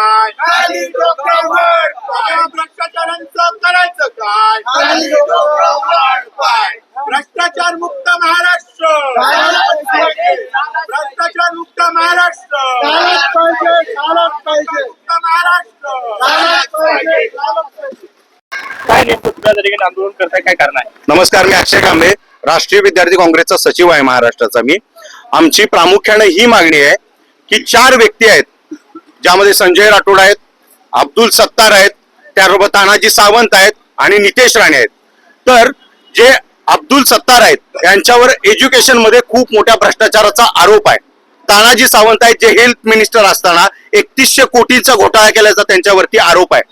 काय? भ्रष्टाचारांचं करायचं काय? भ्रष्टाचार मुक्त महाराष्ट्र. भ्रष्टाचार मुक्त महाराष्ट्र. मुक्त महाराष्ट्र. आंदोलन करताय काय कारण आहे नमस्कार मी अक्षय कांबे राष्ट्रीय विद्यार्थी काँग्रेसचा सचिव आहे महाराष्ट्राचा मी. आमची प्रामुख्याने ही मागणी आहे की चार व्यक्ती आहेत ज्यामध्ये संजय राठोड आहेत अब्दुल सत्तार आहेत त्याबरोबर तानाजी सावंत आहेत आणि नितेश राणे आहेत. तर जे अब्दुल सत्तार आहेत यांच्यावर एज्युकेशनमध्ये खूप मोठ्या भ्रष्टाचाराचा आरोप आहे. तानाजी सावंत आहेत जे हेल्थ मिनिस्टर असताना एकतीसशे कोटींचा घोटाळा केल्याचा त्यांच्यावरती आरोप आहे.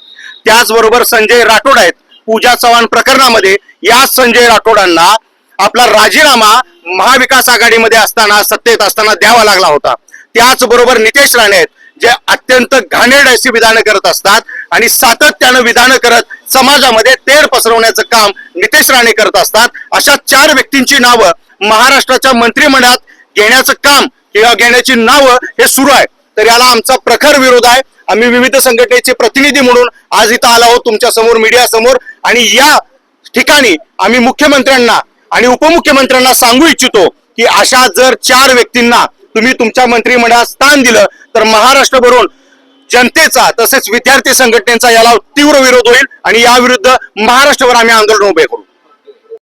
त्याचबरोबर संजय राठोड आहेत पूजा चव्हाण प्रकरणामध्ये या संजय राठोडांना आपला राजीनामा महाविकास आघाडीमध्ये असताना सत्तेत असताना द्यावा लागला होता. त्याचबरोबर नितेश राणे आहेत जे अत्यंत घाणेरड अशी विधानं करत असतात आणि सातत्यानं विधानं करत समाजामध्ये तेढ पसरवण्याचं काम नितेश राणे करत असतात. अशा चार व्यक्तींची नावं महाराष्ट्राच्या मंत्रिमंडळात घेण्याचं काम किंवा घेण्याची नावं हे सुरू आहे. तर याला आमचा प्रखर विरोध आहे. आम्ही विविध संघटनेचे प्रतिनिधी म्हणून आज इथं आलो आहोत तुमच्यासमोर मीडिया समोर. आणि या ठिकाणी आम्ही मुख्यमंत्र्यांना आणि उपमुख्यमंत्र्यांना सांगू इच्छितो की अशा जर चार व्यक्तींना तुम्ही तुमच्या मंत्रिमंडळात स्थान दिलं तर महाराष्ट्रभरून जनतेचा तसेच विद्यार्थी संघटनेचा याला तीव्र विरोध होईल आणि या विरुद्ध महाराष्ट्रभर आम्ही आंदोलन उभे करू.